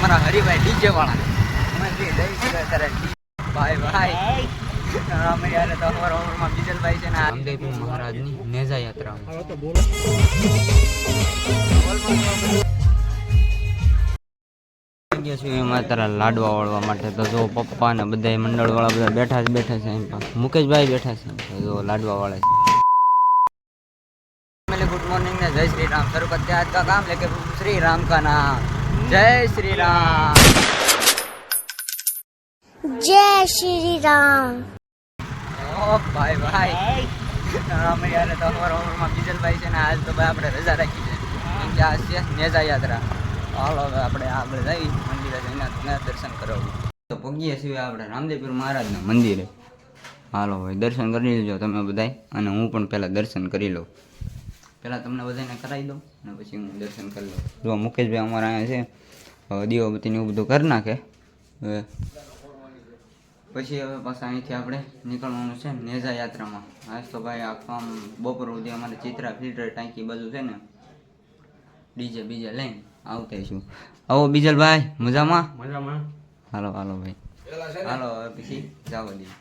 અમારા હરિભાઈ ડીજે વાળા. લાડવા વાળવા માટે. તો જો પપ્પા ને બધા મંડળવાળા બધા બેઠા છે બેઠા છે એમ મુકેશભાઈ બેઠા છે જો લાડવા વાળા છે. ગુડ મોર્નિંગ ને જય શ્રી રામ. સર્વ અત્યારે કામ લેકે શ્રી રામ કા નામ. જય શ્રી રામ જય શ્રી રામ ઓ ભાઈ ભાઈ. અમે યાર તો અમારા ઉંમરમાં બીજલભાઈ છે ને આજ તો ભાઈ આપણે રજા રાખી છે. કેમ કે આજ છે નેજા યાત્રા હાલો હવે આપણે આગળ જઈ મંદિરે જઈને દર્શન કરાવવું તો પગીએ સિવાય આપણે રામદેવપુર મહારાજના મંદિરે. હાલો ભાઈ દર્શન કરી લેજો તમે બધાય અને હું પણ પહેલાં દર્શન કરી લઉં. પહેલાં તમને બધાને કરાવી દઉં અને પછી હું દર્શન કરી લઉં. જો મુકેશભાઈ અમારા અહીંયા છે દીવાબત્તીને એવું બધું કરી નાખે. હવે પછી હવે પાછા અહીંથી આપણે નીકળવાનું છે નેજા યાત્રામાં. આજ તો ભાઈ આખું આમ બપોર સુધી અમારે ચિત્રા ફિલ્ટર ટાંકી બધું છે ને ડીજે બીજે લઈને આવતા છું આવો બીજલભાઈ મજામાં? મજામાં. હાલો હાલો ભાઈ. હાલો હવે પછી જાવ દઈએ.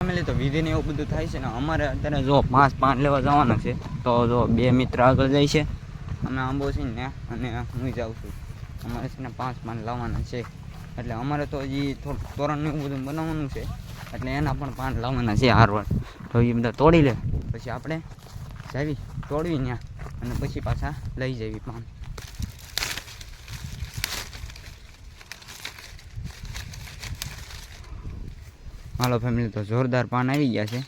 હરે તો વિધિ ને એવું બધું થાય છે ને અમારે અત્યારે જો પાંચ પાન લેવા જવાના છે, તો જો બે મિત્ર આગળ જાય છે. અમે આંબો છે ને, અને હું જાઉં છું. અમારે છે ને પાંચ પાન લાવવાના છે. એટલે અમારે તો હજી થોડું તોરણ એવું બધું બનાવવાનું છે. એટલે એના પણ પાન લાવવાના છે હારવાર તો એ બધા તોડી લે. પછી આપણે જાવી, તોડવી ત્યાં અને પછી પાછા લઈ જવી પાન. હાલો ફેમિલી તો જોરદાર પાન આવી ગયા છે.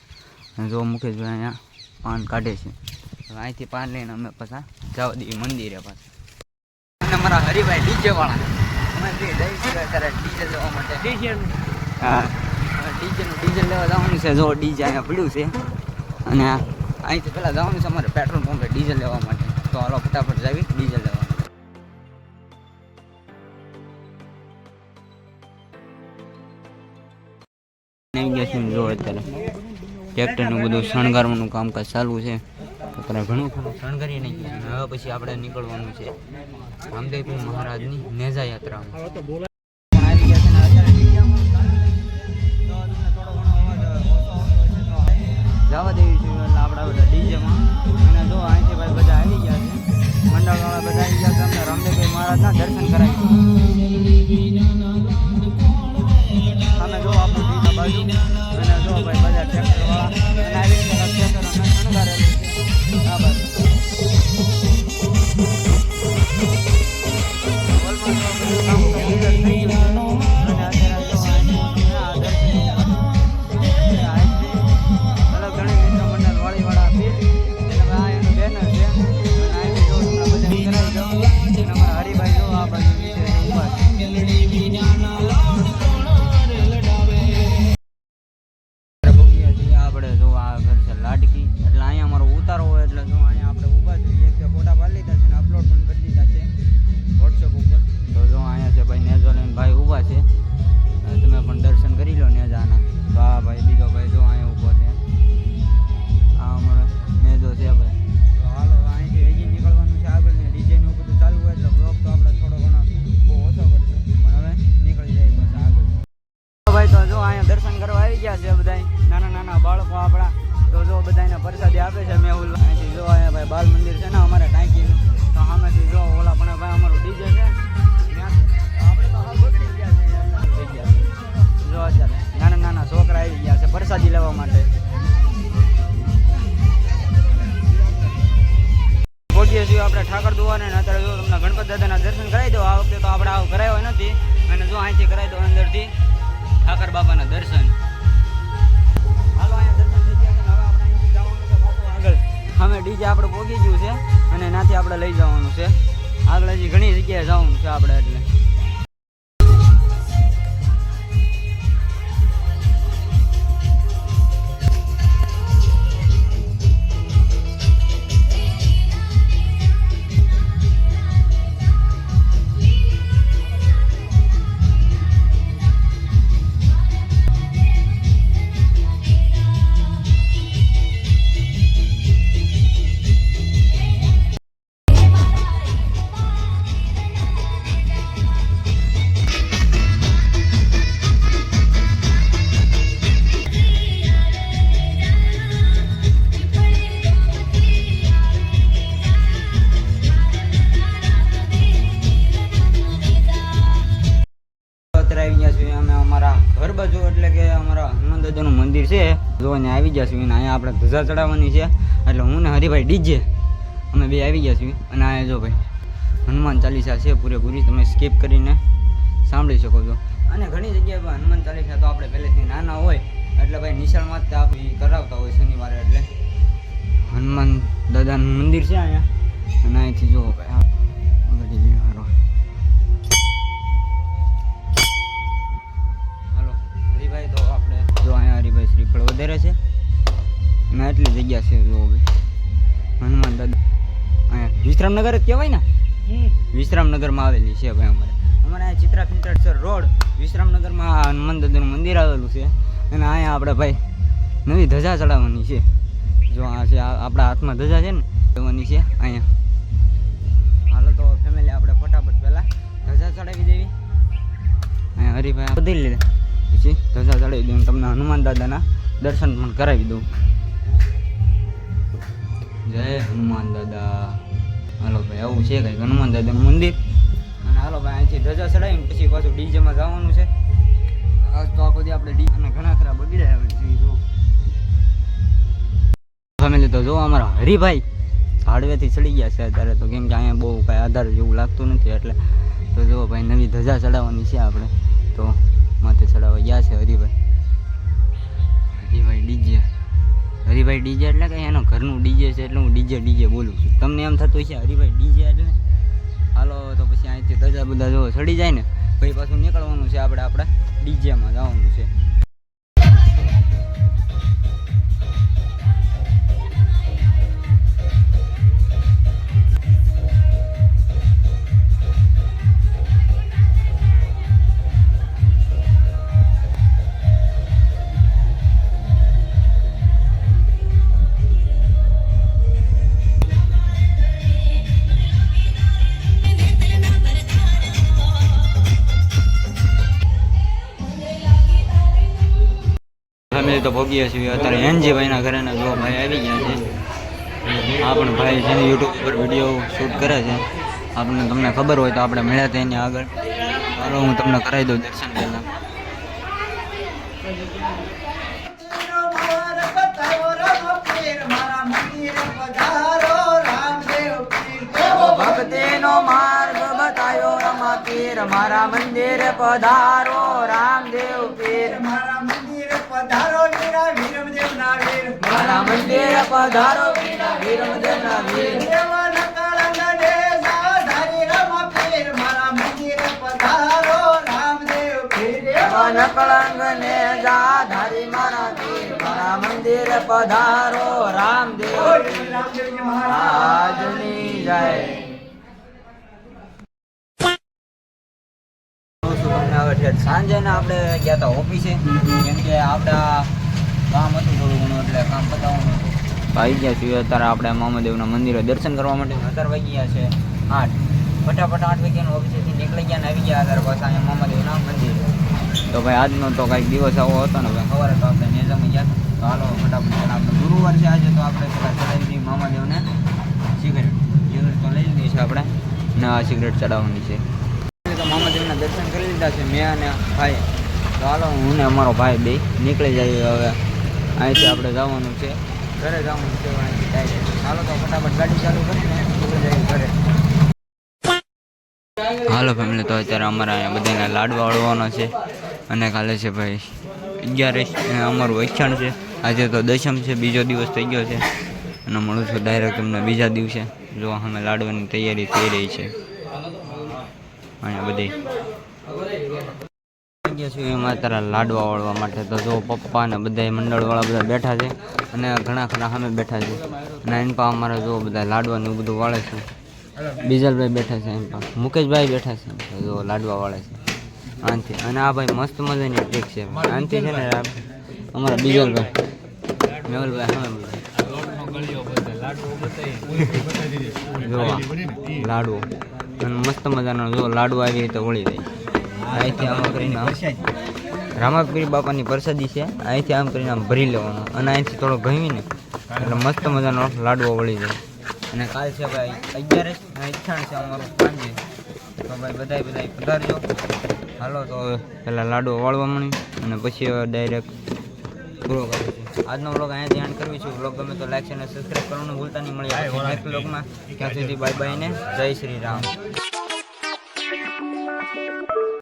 જો મુકેશભાઈ અહીંયા પાન કાઢે છે. અહીંથી પાર લઈને અમે પાછા જવા દઈએ મંદિરે પાછા. અને અમારા હરિભાઈ ડીજે વાળા. અમે ડીજે લેવા માટે. હા. ડીજેનું ડીઝલ લેવા જવાનું છે. જો ડીજે અહીંયા પડ્યું છે. અને અહીંથી પહેલાં જવાનું છે અમારે પેટ્રોલ પંપે ડીઝલ લેવા માટે. તો હાલો ફટાફટ જાવી ડીઝલ લેવા. જો અત્યારે. ટ્રેક્ટરનું બધું શણગારવાનું કામકાજ ચાલુ છે. અત્યારે ઘણું ઘણું શણગારી નાખ્યું હવે પછી આપણે નીકળવાનું છે. રામદેવપુર મહારાજની નેજા યાત્રામાં. અહીંથી કરાવી દો અંદરથી. ઠાકર બાપાના દર્શન. હાલો અહીંયા દર્શન થઈ ગયા હવે આપણે અહીંથી જવાનું છે પાછું આગળ. સામે ડીજે આપણે પોગી ગયું છે અને નાથી આપણે લઈ જવાનું છે. આગળ હજી ઘણી જગ્યાએ જવાનું છે આપણે એટલે. એટલે કે અમારા હનુમાન દાદાનું મંદિર છે. જો અહીંયા આવી ગયા છીએ અને અહીંયા આપણે ધજા ચડાવવાની છે. એટલે હું ને હરિભાઈ ડીજે અમે બે આવી ગયા છીએ. અને અહીંયા જો ભાઈ, હનુમાન ચાલીસા છે પૂરેપૂરી. તમે સ્કીપ કરીને સાંભળી શકો છો. અને ઘણી જગ્યાએ હનુમાન ચાલીસા તો આપણે પહેલેથી નાના હોય. એટલે ભાઈ નિશાળમાં જ આપણે કરાવતા હોય શનિવારે એટલે. હનુમાન દાદાનું મંદિર છે અહીંયા. અને અહીંથી જો ભાઈ શ્રીફળ વધારે છે? અને એટલી જગ્યા છે જો ભાઈ હનુમાન દાદા. અહીંયા વિશ્રામનગર જ કહેવાય ને? વિશ્રામનગરમાં આવેલી છે ભાઈ અમારે. અમારે અહીંયા ચિત્રા ફિલ્ટર રોડ વિશ્રામનગરમાં હનુમાન દાદાનું મંદિર આવેલું છે. અને અહીંયા આપણે ભાઈ નવી ધજા ચડાવવાની છે. જો આ છે આપણા હાથમાં ધજા છે ને ચડાવવાની છે અહીંયા. હાલો તો ફેમિલી આપણે ફટાફટ પહેલાં ધજા ચડાવી દેવી. અહીંયા હરિભાઈ બધી લીધા. પછી ધજા ચડાવી દઉં તમને હનુમાન દાદાના દર્શન પણ કરાવી દઉં. જય હનુમાન દાદા. હાલો, ભાઈ, આવું છે કંઈક હનુમાન દાદાનું મંદિર? અને હાલો, ભાઈ, અહીંથી ધજા ચડાવીને પછી પાછું ડીજેમાં જવાનું છે. આજ તો આખો દી આપણે ડીજે ઘણા ખરા બગડ્યા આવે છે, જો. ફેમિલી તો જો અમારા હરિભાઈ, હાડવેથી ચડી ગયા છે અત્યારે તો. કેમ કે અહીંયા બહુ કાંઈ આધાર જેવું લાગતું નથી, એટલે તો જો ભાઈ, નવી ધજા ચડાવવાની છે આપણે. તો માથે ચડાવવા ગયા છે હરિભાઈ. હરિભાઈ ડીજે. હરિભાઈ ડીજે એટલે કે એનો ઘરનું ડીજે છે એટલે હું ડીજે ડીજે બોલું છું. તમને એમ થતું છે હરિભાઈ ડીજે એટલે હાલો તો પછી અહીંથી ધજા બધા જો ચડી જાય ને, પછી પાછું નીકળવાનું છે આપણે આપણે ડીજેમાં જવાનું છે. તો ભોગીએ છીએ. અત્યારે એનજીભાઈના ઘરે જો ભાઈ આવી ગયા છે. આ પણ ભાઈ છે યુટ્યુબ ઉપર વીડિયો શૂટ કરે છે. આપણને તમને ખબર હોય તો આપણે મળ્યા એની આગળ. ચાલો હું તમને કરાવી દઉં દર્શન પહેલાં. મારા મંદિર પધારો. રામદેવ પીર પધારો વીરા વીરમદેવના વીર. મારા મંદિર પધારો વીરમદેવના વીર દેવા નકાળંગને સાધારી રમા પીર મારા મંદિર પધારો રામદેવ પીર મન કળંગ ને જા મારા પીર મારા મંદિર પધારો રામદેવ બોલ રામદેવજી જય. સાંજે ને આપણે ગયા હતા ઓફિસે. કેમ કે આપણે કામ હતું થોડું ઘણું એટલે કામ પતાવવાનું હતું. આવી ગયા છીએ અત્યારે આપણે મામાદેવના મંદિરે દર્શન કરવા માટે. અત્યારે વાગી ગયા છે. આઠ. ફટાફટ આઠ વાગ્યાનું ઓફિસેથી નીકળી ગયા ને આવી ગયા અત્યારે પાછા અહીંયા મામાદેવના મંદિરે. તો ભાઈ આજનો તો કાંઈક દિવસ આવો હતો ને ભાઈ. ખબર તો આપણે નેજામાં ગયા. તો. હાલો ફટાફટ આપણે ગુરુવાર છે આજે તો આપણે પેલા ચડાવી દઈએ મામાદેવને સિગરેટ. સિગરેટ તો લઈ લીધી છે આપણે. ને આ સિગરેટ ચડાવવાની છે. મામાદેવના દર્શન કરી લીધા છે, મેં અને ભાઈ. હાલો, હું ને અમારો ભાઈ બે નીકળી જઈએ હવે. અહીંથી આપણે જવાનું છે. ઘરે જવાનું છે અહીંથી હાલો, તો ફટાફટ ગાડી ચાલુ કરીને નીકળી જઈએ ઘરે. હાલો ફેમિલી તો અત્યારે અમારા અહીંયા બધાને લાડવા વળવાનો છે અને કાલે છે ભાઈ અગિયાર અમારું વૈક્ષણ છે. આજે તો દશમ છે, બીજો દિવસ થઈ ગયો છે. અને મળું છું ડાયરેક્ટ તમને બીજા દિવસે. જો અમે લાડવાની તૈયારી થઈ રહી છે. અહીંયા બધી. ગયા છીએ એમાં તારા લાડવા વાળવા માટે. તો જો પપ્પા ને બધા મંડળવાળા બધા બેઠા છે અને ઘણા ખરા સામે બેઠા છે. અને એમ પા અમારે જો બધા લાડવા ને બધું વાળે છે. બીજલભાઈ બેઠા છે એમ પા મુકેશભાઈ બેઠા છે જો લાડવા વાળે છે. આનથી. અને આ ભાઈ મસ્ત મજાની ટ્રીક છે. આનથી છે ને અમારા બીજલભાઈ. મેહુલભાઈ હા લાડવો. અને મસ્ત મજાનો જો લાડુ આવી રીતે વળી જાય અહીંથી આમ કરીને આમ રામાપીર બાપાની પ્રસાદી છે. અહીંથી આમ કરીને આમ ભરી લેવાનો. અને અહીંથી થોડો ઘહીને એટલે મસ્ત મજાનો લાડવો વળી જાય અને કાલ છે ભાઈ અગિયાર ઈચ્છાણ છે અમારું સાંજે. તો ભાઈ બધાય બધાય પધારજો. હાલો તો પહેલાં લાડવો વાળવા મળી અને પછી ડાયરેક્ટ પૂરો કરીશું આજનો વ્લોગ અહીંયા ધ્યાન કરવી છું. વ્લોગ ગમે તો લાઈક અને સબસ્ક્રાઈબ કરવાનું ભૂલતા નહીં. મળી નેક્સ્ટ વ્લોગમાં ત્યાં સુધી બાય બાય ને જય શ્રી રામ.